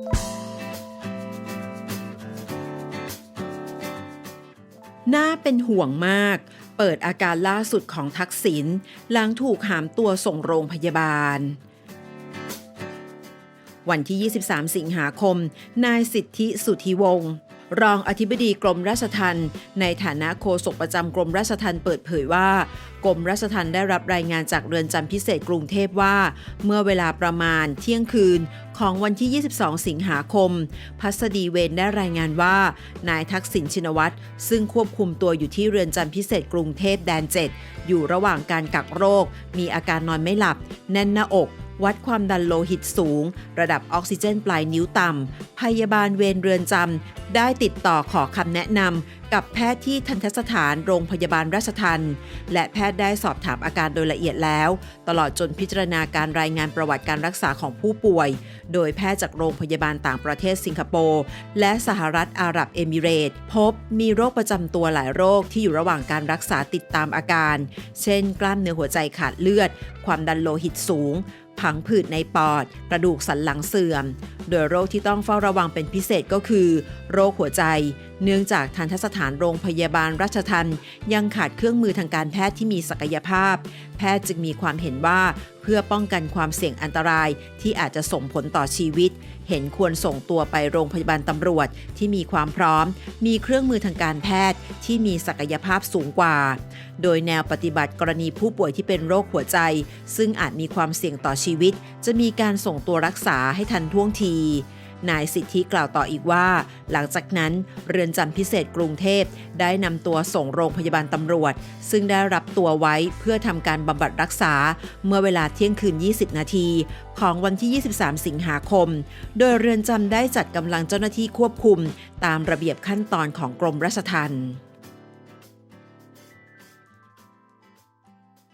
น่าเป็นห่วงมาก เปิดอาการล่าสุดของทักษิณหลังถูกหามตัวส่งโรงพยาบาล วันที่ 23 สิงหาคม นายสิทธิสุธิวงศ์ รองอธิบดีกรมราชทัณฑ์ในฐานะโฆษกประจำกรมราชทัณฑ์เปิดเผยว่ากรมราชทัณฑ์ได้รับรายงานจากเรือนจำพิเศษกรุงเทพว่า เมื่อเวลาประมาณเที่ยงคืนของวันที่ 22 สิงหาคม พัสดีเวนได้รายงานว่า นายทักษิณชินวัตร ซึ่งควบคุมตัวอยู่ที่เรือนจำพิเศษกรุงเทพแดน 7 อยู่ระหว่างการกักโรค มีอาการนอนไม่หลับ แน่นหน้าอก วัดความดันโลหิตสูง ระดับออกซิเจนปลายนิ้วต่ำ พยาบาลเวรเรือนจำ ได้ติดต่อขอคำแนะนำกับแพทย์ที่ทันตสถานโรงพยาบาลราชทันและแพทย์ได้สอบถามอาการโดยละเอียดแล้ว ตลอดจนพิจารณาการรายงานประวัติการรักษาของผู้ป่วย โดยแพทย์จากโรงพยาบาลต่างประเทศสิงคโปร์และสหรัฐอาหรับเอมิเรตพบมีโรคประจำตัวหลายโรคที่อยู่ระหว่างการรักษาติดตามอาการ เช่น กล้ามเนื้อหัวใจขาดเลือด ความดันโลหิตสูง ผังผืดในปอด กระดูกสันหลังเสื่อม โดยโรคที่ต้องเฝ้าระวังเป็นพิเศษก็คือ โรคหัวใจ เนื่องจากทันทสถานโรงพยาบาลราชทันยังขาดเครื่องมือทางการแพทย์ที่มีศักยภาพ แพทย์จึงมีความเห็นว่าเพื่อป้องกันความเสี่ยงอันตรายที่อาจจะส่งผลต่อชีวิต เห็นควรส่งตัวไปโรงพยาบาลตำรวจที่มีความพร้อม มีเครื่องมือทางการแพทย์ที่มีศักยภาพสูงกว่า โดยแนวปฏิบัติกรณีผู้ป่วยที่เป็นโรคหัวใจ ซึ่งอาจมีความเสี่ยงต่อชีวิต จะมีการส่งตัวรักษาให้ทันท่วงที นายสิทธิกล่าวต่ออีกว่า หลังจากนั้นเรือนจำพิเศษกรุงเทพได้นำตัวส่งโรงพยาบาลตำรวจ ซึ่งได้รับตัวไว้เพื่อทำการบำบัดรักษาเมื่อเวลาเที่ยงคืน 20 นาที ของวันที่ 23 สิงหาคม โดยเรือนจำได้จัดกำลังเจ้าหน้าที่ควบคุม ตามระเบียบขั้นตอนของกรมราชทัณฑ์